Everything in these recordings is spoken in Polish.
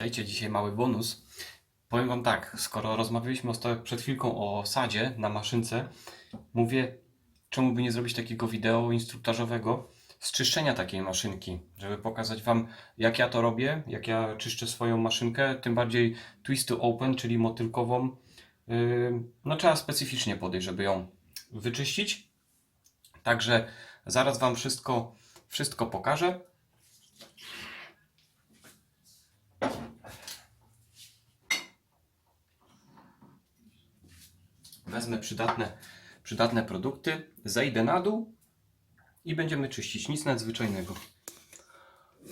Dajcie dzisiaj mały bonus. Powiem Wam tak, skoro rozmawialiśmy przed chwilką o sadzie na maszynce, mówię, czemu by nie zrobić takiego wideo instruktażowego z czyszczenia takiej maszynki, żeby pokazać Wam, jak ja to robię, jak ja czyszczę swoją maszynkę, tym bardziej twist to open, czyli motylkową. Yy, No trzeba specyficznie podejść, żeby ją wyczyścić. Także zaraz Wam wszystko, wszystko pokażę. Wezmę przydatne, przydatne produkty, zejdę na dół i będziemy czyścić. Nic nadzwyczajnego.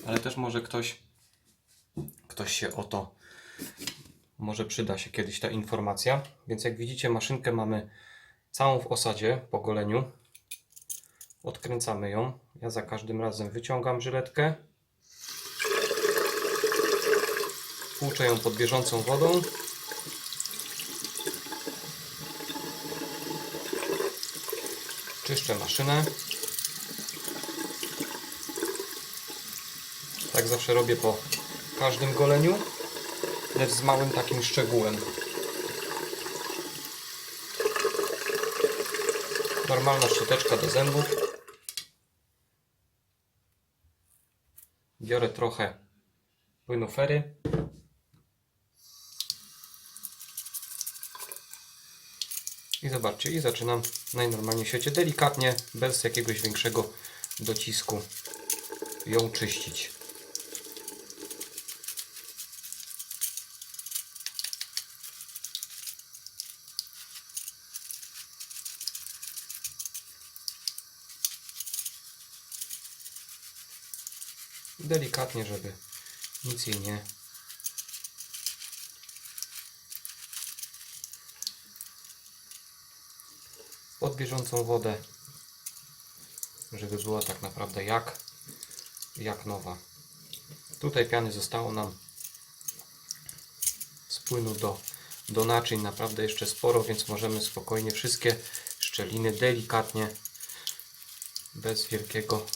Ale też może ktoś, ktoś się o to, może przyda się kiedyś ta informacja. Więc jak widzicie, maszynkę mamy całą w osadzie po goleniu. Odkręcamy ją. Ja za każdym razem wyciągam żyletkę. Płuczę ją pod bieżącą wodą. Czyszczę maszynę. Tak zawsze robię po każdym goleniu, lecz z małym takim szczegółem. Normalna szczoteczka do zębów. Biorę trochę płynu I zobaczcie, i zaczynam najnormalniej w świecie delikatnie, bez jakiegoś większego docisku ją czyścić. Delikatnie, żeby nic jej nie pod bieżącą wodę, żeby była tak naprawdę jak, jak nowa. Tutaj piany zostało nam z płynu do, do naczyń naprawdę jeszcze sporo, więc możemy spokojnie wszystkie szczeliny delikatnie, bez wielkiego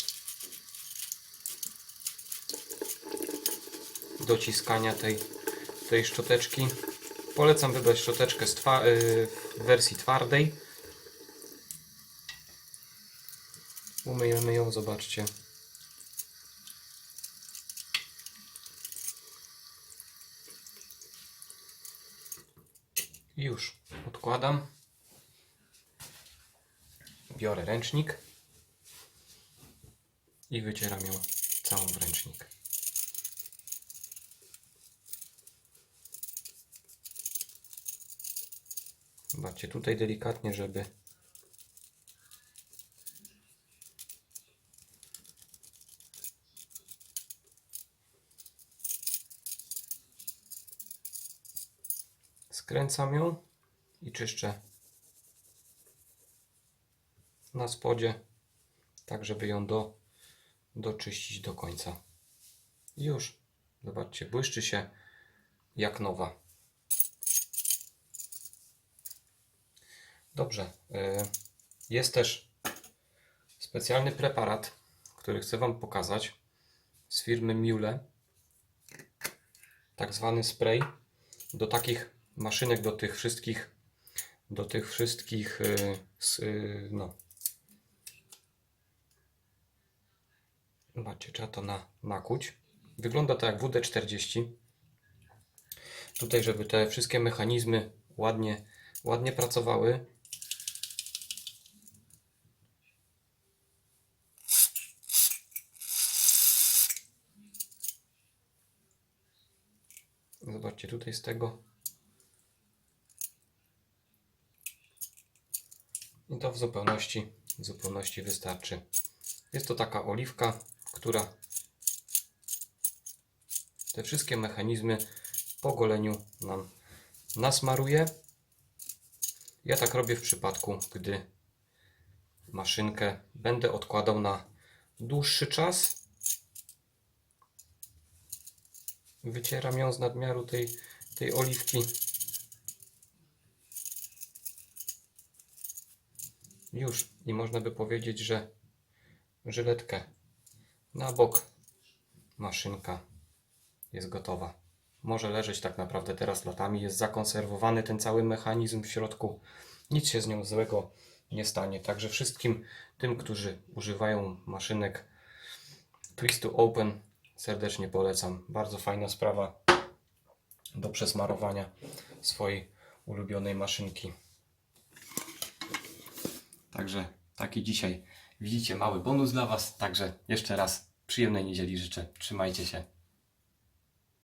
dociskania tej, tej szczoteczki. Polecam wybrać szczoteczkę y, w wersji twardej. Umyjemy ją, zobaczcie. Już odkładam. Biorę ręcznik i wycieram ją całą w ręcznik. Zobaczcie, tutaj delikatnie, żeby Skręcam ją i czyszczę na spodzie, tak żeby ją do, doczyścić do końca. Już, zobaczcie, błyszczy się jak nowa. Dobrze, y, jest też specjalny preparat, który chcę Wam pokazać z firmy Miule. Tak zwany spray do takich maszynek, do tych wszystkich, do tych wszystkich, y, y, no. Zobaczcie, trzeba to na, nakuć. Wygląda to jak WD-40. Tutaj, żeby te wszystkie mechanizmy ładnie, ładnie pracowały. Zobaczcie, tutaj z tego I to w zupełności, w zupełności wystarczy. Jest to taka oliwka, która te wszystkie mechanizmy po goleniu nam nasmaruje. Ja tak robię w przypadku, gdy maszynkę będę odkładał na dłuższy czas. Wycieram ją z nadmiaru tej, tej oliwki. Już. I można by powiedzieć, że żyletkę na bok maszynka jest gotowa. może leżeć tak naprawdę teraz latami. Jest zakonserwowany ten cały mechanizm w środku. Nic się z nią złego nie stanie. Także wszystkim tym, którzy używają maszynek Twist to Open serdecznie polecam. Bardzo fajna sprawa do przesmarowania swojej ulubionej maszynki. Także taki dzisiaj widzicie mały bonus dla Was. Także jeszcze raz przyjemnej niedzieli życzę. Trzymajcie się.